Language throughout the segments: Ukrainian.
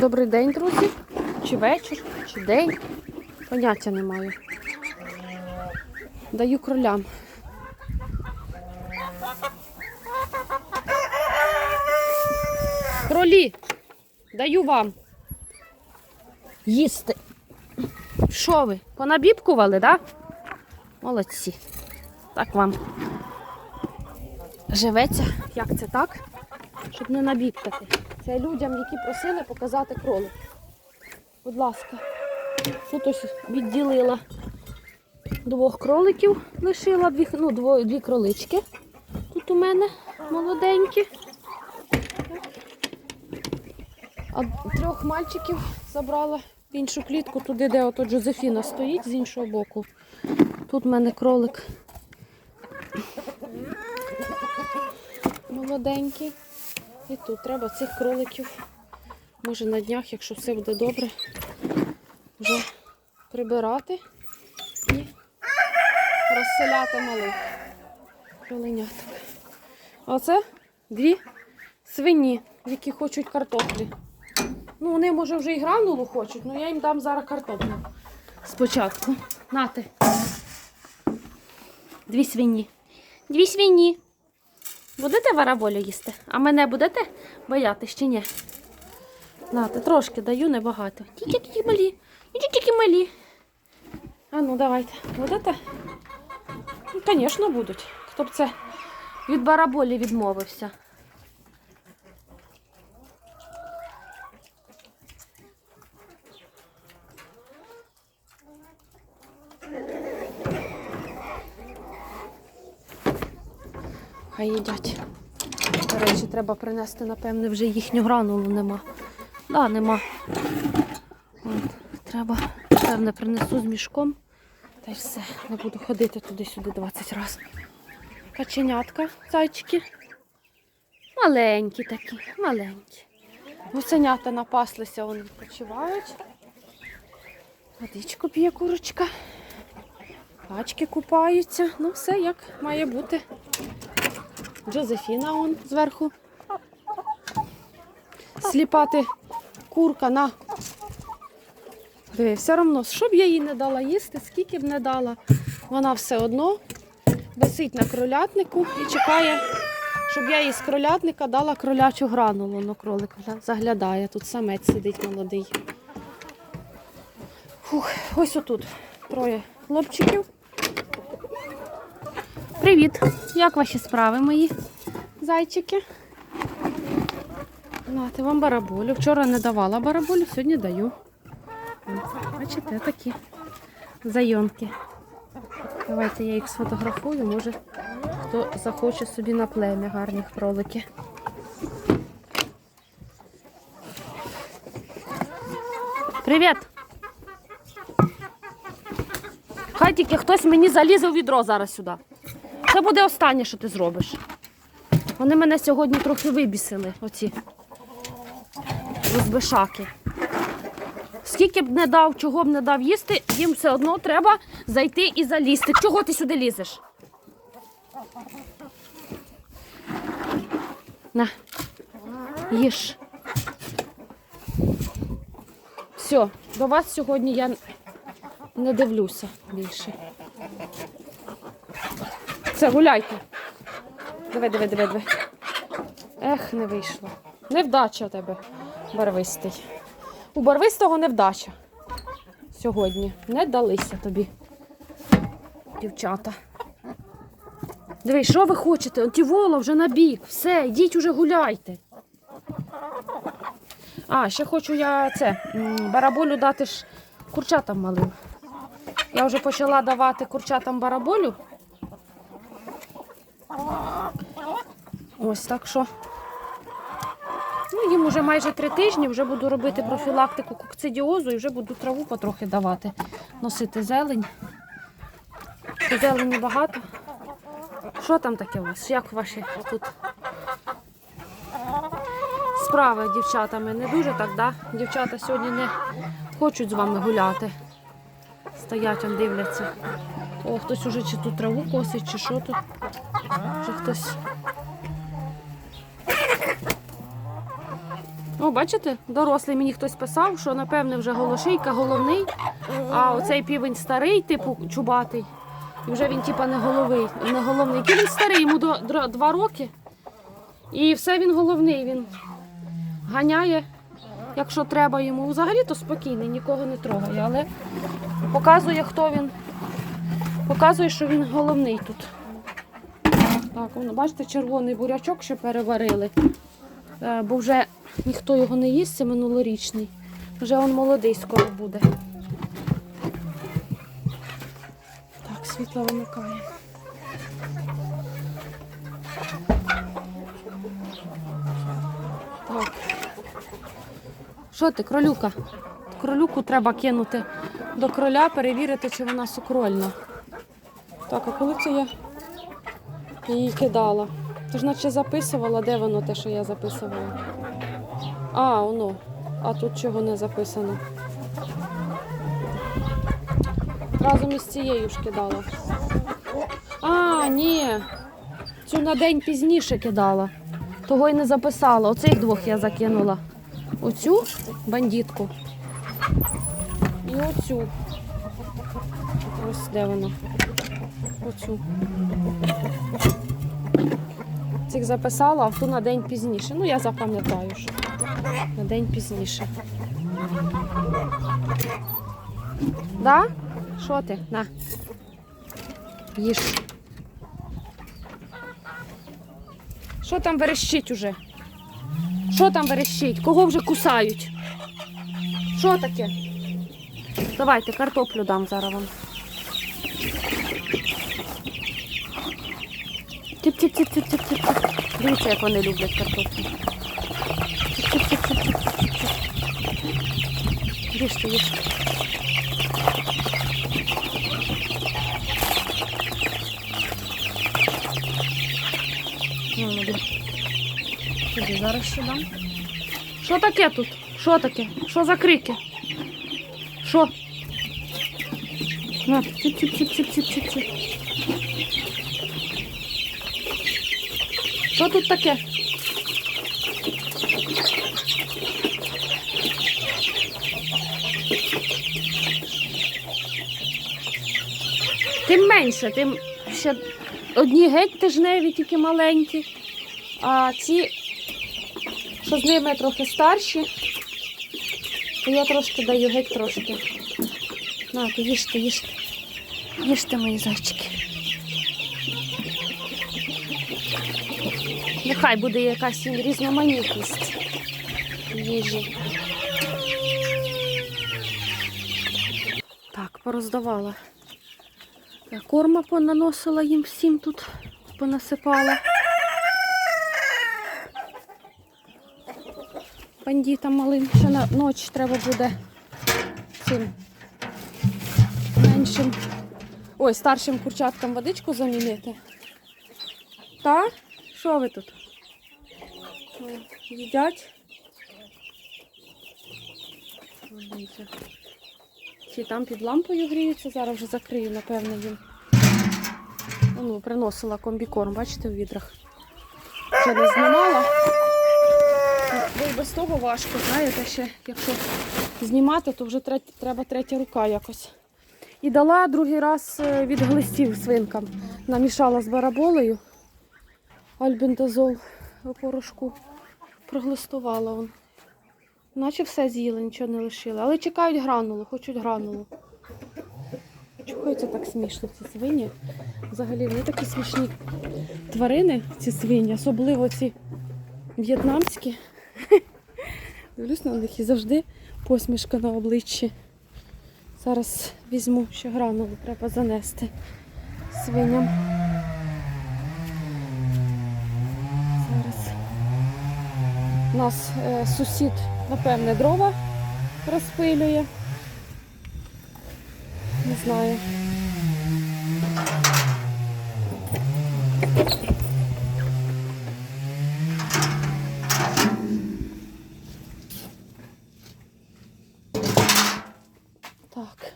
Добрий день, друзі. Чи вечір, чи день. Поняття не маю. Даю кролям. Кролі, даю вам. Їсти. Що ви? Понабібкували, так? Да? Молодці. Так вам живеться. Як це так? Щоб не набібкати. Це людям, які просили показати кролик. Будь ласка. Тут ось відділила двох кроликів, лишила дві, ну, дво, дві кролички. Тут у мене молоденькі. А трьох мальчиків забрала в іншу клітку, туди, де ото Джозефіна стоїть з іншого боку. Тут в мене кролик молоденький. І тут треба цих кроликів. Може на днях, якщо все буде добре, вже прибирати і розселяти малих кроленяток. А дві свині, які хочуть картоплі. Ну, вони, може, вже і гранулу хочуть, але я їм дам зараз картоплю. Спочатку. Нати. Дві свині. Дві свині. Будете вараболю їсти? А мене будете боятись чи ні? Нате, трошки даю, небагато. Тільки такі малі. Тільки тільки малі. А ну давайте. Будете? Ну, звісно, будуть. Хто б це від бараболі відмовився. Хай їдять. До речі, треба принести, напевне, вже їхню гранулу нема. Да, нема. От, треба, напевне, принесу з мішком. Та й все. Не буду ходити туди-сюди 20 разів. Каченятка, зайчики. Маленькі такі, маленькі. Гусенята напаслися, вони відпочивають. Водичку п'є курочка. Качки купаються. Ну, все як має бути. Джозефіна он зверху. Сліпати курка на. Диви, все одно, що б я їй не дала їсти, скільки б не дала, вона все одно висить на кролятнику і чекає, щоб я їй з кролятника дала кролячу гранулу. Ну, кролик заглядає, тут самець сидить молодий. Фух, ось отут троє хлопчиків. Привіт! Як ваші справи мої зайчики? Нати вам бараболю. Вчора не давала бараболю, сьогодні даю. Бачите, такі зайонки. Давайте я їх сфотографую, може хто захоче собі на плем'я гарні кролики. Привіт! Хай тільки хтось мені залізе у відро зараз сюди. Це буде останнє, що ти зробиш. Вони мене сьогодні трохи вибісили, оці розбишаки. Скільки б не дав, чого б не дав їсти, їм все одно треба зайти і залізти. Чого ти сюди лізеш? На, їж. Все, до вас сьогодні я не дивлюся більше. Все, гуляйте. Диви, диви, диви, диви. Ех, не вийшло. Невдача тебе, барвистий. У барвистого невдача. Сьогодні. Не далися тобі. Дівчата. Диви, що ви хочете? Ті вола вже на бік. Все, йдіть уже гуляйте. А, ще хочу я це бараболю дати ж курчатам малим. Я вже почала давати курчатам бараболю. Ось так що. Ну, їм вже майже три тижні, вже буду робити профілактику кокцидіозу і вже буду траву потрохи давати. Носити зелень. Зелені багато. Що там таке у вас? Як ваші тут справи дівчатами? Не дуже так, да? Дівчата сьогодні не хочуть з вами гуляти. Стоять, он дивляться. О, хтось уже чи тут траву косить, чи що тут. Вже хтось О, бачите, дорослий мені хтось писав, що напевне вже голошийка головний, а оцей півень старий, типу чубатий. І вже він типа не головий, не головний. Він старий, йому до, два роки. І все він головний. Він ганяє, якщо треба йому. Взагалі то спокійний, нікого не трогає, але показує, хто він. Показує, що він головний тут. Так, воно, бачите, червоний бурячок ще переварили. Е, Бо вже ніхто його не їсть, це минулорічний. Вже він молодий скоро буде. Так, світло вимикає. Так. Що ти, кролюка? Кролюку треба кинути до кроля, перевірити, чи вона сукрольна. Так, а коли це я її кидала? Тож наче записувала, де воно те, що я записувала? А, воно. А тут чого не записано? Разом із цією ж кидала. А, ні. Цю на день пізніше кидала. Того й не записала. Оцих двох я закинула. Оцю бандитку. І оцю. Ось де вона. Оцю. Цих записала, а ту на день пізніше. Ну, я запам'ятаю, що на день пізніше. Да? Що ти? На. Їж. Що там верещить уже? Що там верещить? Кого вже кусають? Що таке? Давайте картоплю дам зараз вам. Тип-тип-тип-тип-тип-тип. Дивіться, як вони люблять картоплю. Тип-тип-тип-тип-тип. Їжте, їжте. Молоді. Сюди зараз ще дам. Що таке тут? Що таке? Що за крики? Що? На, чіп-чіп-чіп-чіп-чіп-чіп. Що тут таке? Тим менше, тим ще одні геть тижневі, тільки маленькі, а ці, що з ними трохи старші, то я трошки даю геть трошки. На, то їжте, їжте. Їжте мої зайчики. Нехай буде якась різноманітність їжі. Так, пороздавала. Я корма понаносила їм всім тут, понасипала. Бандитам малим ще на ніч треба буде цим меншим, ой, старшим курчаткам водичку замінити. Та? Що ви тут? Їдять? Чи там під лампою гріються, зараз вже закрию, напевно, їм. Ну, приносила комбікорм, бачите, в відрах. Вже не знімала. Бо і без того важко, знаєте, ще якщо знімати, то вже третя, треба третя рука якось. І дала другий раз е, від глистів свинкам. Намішала з бараболею. Альбендазол у порошку. Проглистувала он. Наче все з'їли, нічого не лишили. Але чекають гранулу, хочуть гранулу. Це так смішно, ці свині? Взагалі вони такі смішні тварини, ці свині, особливо ці в'єтнамські. Дивлюсь на них і завжди посмішка на обличчі. Зараз візьму ще гранулу, треба занести свиням. У нас е, сусід, напевне, дрова розпилює. Не знаю. Так,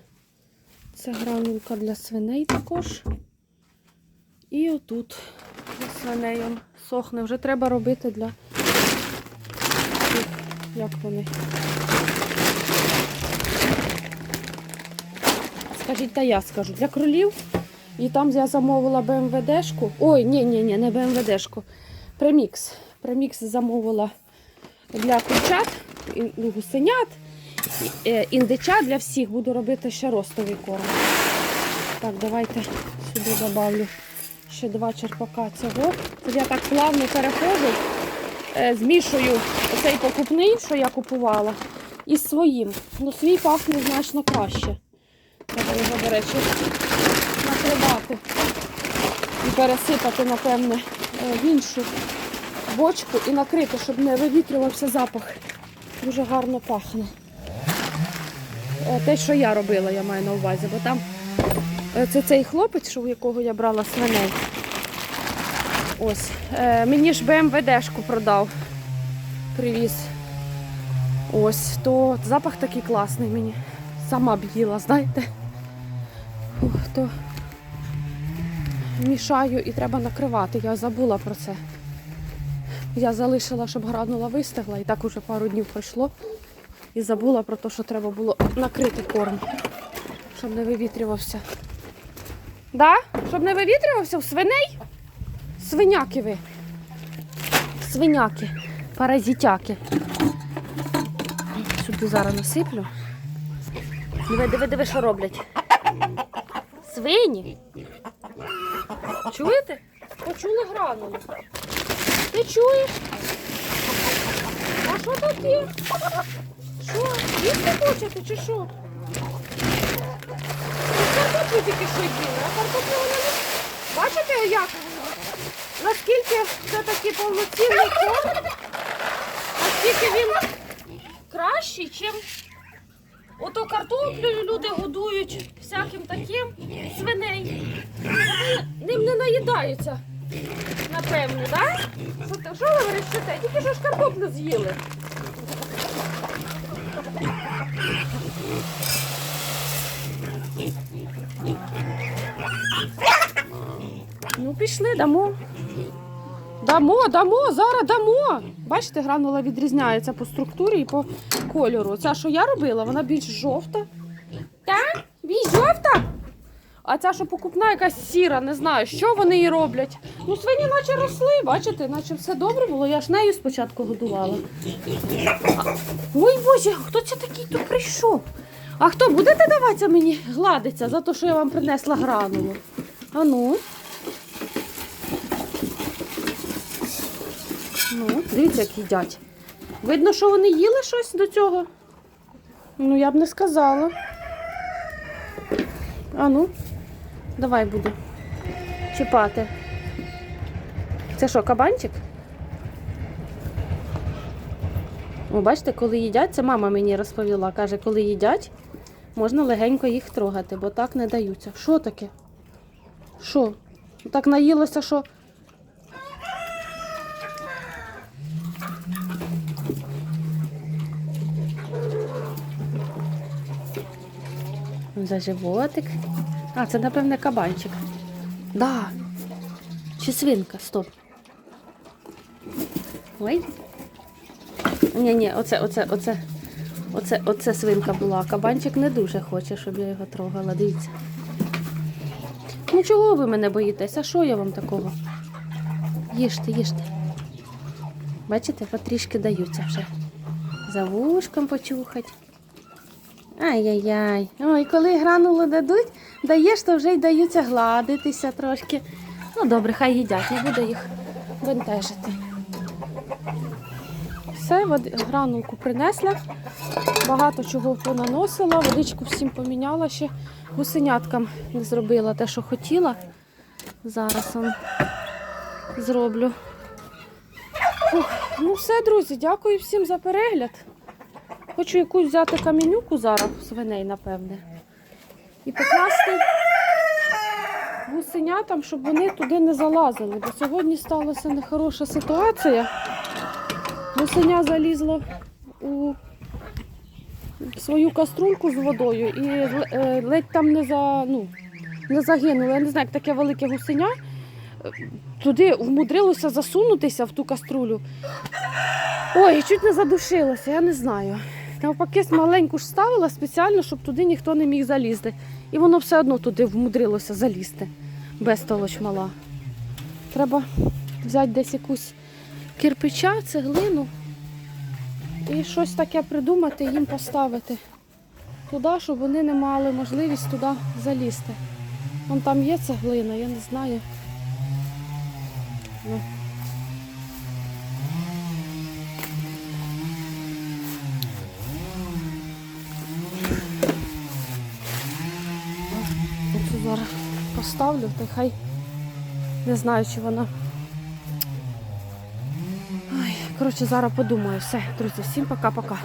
це гранулка для свиней також. І отут для свиней сохне. Вже треба робити для як вони. Скажіть, та я скажу. Для кролів. І там я замовила БМВДшку. Ой, ні, ні, ні, не БМВДшку. Премікс. Премікс замовила для курчат, гусенят, е, індичат для всіх. Буду робити ще ростовий корм. Так, давайте сюди добавлю ще два черпака цього. Я так плавно переходжу, змішую цей покупний, що я купувала, із своїм. Ну, свій пахне значно краще. Треба його, до речі, накривати і пересипати, напевне, е, в іншу бочку і накрити, щоб не вивітрювався запах. Дуже гарно пахне. Е, Те, що я робила, я маю на увазі, бо там е, це цей хлопець, у якого я брала свиней. Ось. Е, мені ж БМВДшку продав. Привіз. Ось, то запах такий класний мені. Сама б їла, знаєте. Ух, то мішаю і треба накривати. Я забула про це. Я залишила, щоб гранула вистигла, і так уже пару днів пройшло. І забула про те, що треба було накрити корм, щоб не вивітрювався. Да? Щоб не вивітрювався в свиней? Свиняки ви. Свиняки, паразитяки. Сюди зараз насиплю. Диви, диви, диви, що роблять. Свині. Чуєте? Почули гранулу. Ти чуєш? А що таке? Що? Їсти хочете чи що? Картоплю тільки що їли, а картоплю вони не... Бачите, як? Наскільки це такий повноцінний корм? Наскільки він кращий, чим ото картоплею люди годують всяким таким свиней. Ним не наїдаються. Напевно, так? Ти- що ви верещите? Тільки що ж картоплю з'їли. Ну, пішли, дамо. Дамо, дамо, зараз дамо. Бачите, гранула відрізняється по структурі і по кольору. Ця, що я робила, вона більш жовта. Так? Більш жовта? А ця, що покупна, якась сіра, не знаю, що вони її роблять. Ну, свині наче росли, бачите, наче все добре було. Я ж нею спочатку годувала. Ой Боже, хто це такий тут прийшов? А хто будете даватися мені гладиться за те, що я вам принесла гранулу? А ну. Дивіться, як їдять. Видно, що вони їли щось до цього. Ну, я б не сказала. А ну, давай буду чіпати. Це що, кабанчик? О, бачите, коли їдять, це мама мені розповіла. Каже, коли їдять, можна легенько їх трогати, бо так не даються. Що таке? Що? Так наїлося, що. За животик. А, це, напевне, кабанчик. Да. Чи свинка? Стоп. Ой. Ні, ні, оце, оце, оце, оце, оце свинка була. А Кабанчик не дуже хоче, щоб я його трогала. Дивіться. Ну чого ви мене боїтеся? Що я вам такого? Їжте, їжте. Бачите, потрішки даються вже. За вушком почухать. Ай-яй-яй. Ой, коли гранулу дадуть, даєш, то вже й даються гладитися трошки. Ну добре, хай їдять, не буде їх бентежити. Все, гранулку принесла, багато чого понаносила, водичку всім поміняла, ще гусеняткам не зробила те, що хотіла. Зараз он зроблю. Фух, ну все, друзі, дякую всім за перегляд. Хочу якусь взяти камінюку зараз, свиней, напевне. І покласти гусенятам, щоб вони туди не залазили. Бо сьогодні сталася нехороша ситуація. Гусеня залізло у свою каструльку з водою і е, ледь там не, за, ну, не загинуло. Я не знаю, як таке велике гусеня. Туди вмудрилося засунутися в ту каструлю. Ой, чуть не задушилася, я не знаю. Навпаки, маленьку ж ставила спеціально, щоб туди ніхто не міг залізти. І воно все одно туди вмудрилося залізти. Без толоч мала. Треба взяти десь якусь кирпича, цеглину і щось таке придумати, їм поставити туди, щоб вони не мали можливість туди залізти. Вон там є цеглина, я не знаю. Ну. Оцю зараз поставлю, та хай не знаю, чи вона. Коротше, зараз подумаю. Все, друзі, всім пока-пока.